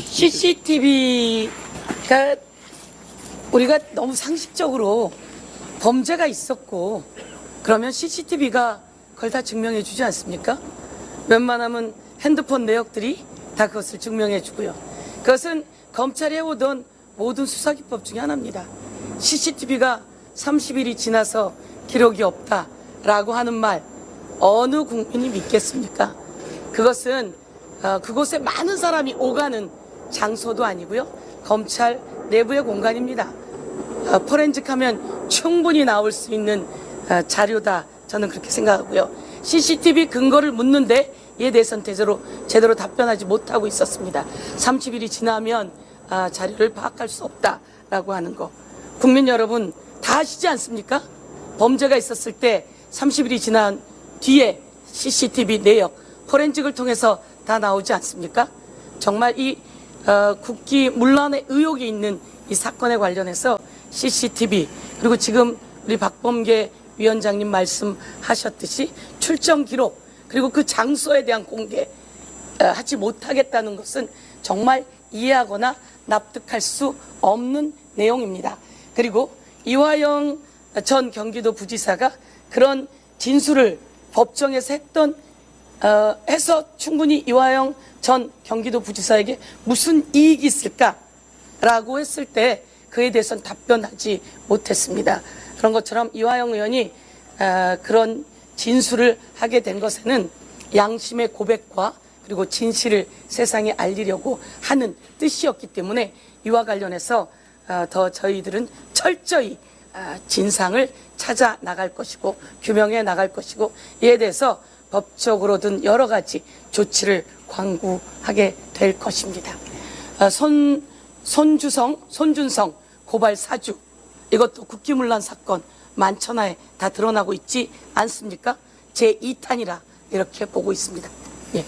CCTV가 우리가 너무 상식적으로 범죄가 있었고 그러면 CCTV가 그걸 다 증명해 주지 않습니까? 웬만하면 핸드폰 내역들이 다 그것을 증명해 주고요. 그것은 검찰이 해오던 모든 수사기법 중에 하나입니다. CCTV가 30일이 지나서 기록이 없다라고 하는 말 어느 국민이 믿겠습니까? 그것은 어, 그곳에 많은 사람이 오가는 장소도 아니고요. 검찰 내부의 공간입니다. 어, 포렌직하면 충분히 나올 수 있는 어, 자료다. 저는 그렇게 생각하고요. CCTV 근거를 묻는데 이에 대해서는 제대로, 제대로 답변하지 못하고 있었습니다. 30일이 지나면 아, 자료를 파악할 수 없다라고 하는 거. 국민 여러분 다 아시지 않습니까? 범죄가 있었을 때 30일이 지난 뒤에 CCTV 내역, 포렌직을 통해서 다 나오지 않습니까? 정말 이 어, 국기 문란의 의혹이 있는 이 사건에 관련해서 CCTV 그리고 지금 우리 박범계 위원장님 말씀하셨듯이 출정 기록 그리고 그 장소에 대한 공개 어, 하지 못하겠다는 것은 정말 이해하거나 납득할 수 없는 내용입니다. 그리고 이화영 전 경기도 부지사가 그런 진술을 법정에서 했던 어, 해서 충분히 이화영 전 경기도 부지사에게 무슨 이익이 있을까라고 했을 때 그에 대해서는 답변하지 못했습니다. 그런 것처럼 이화영 의원이 어, 그런 진술을 하게 된 것에는 양심의 고백과 그리고 진실을 세상에 알리려고 하는 뜻이었기 때문에 이와 관련해서 어, 더 저희들은 철저히 아, 진상을 찾아 나갈 것이고 규명해 나갈 것이고 이에 대해서 법적으로든 여러 가지 조치를 광구하게 될 것입니다. 어, 손 손주성 손준성 고발 사주 이것도 국기문란 사건 만천하에 다 드러나고 있지 않습니까? 제 2탄이라 이렇게 보고 있습니다. 예.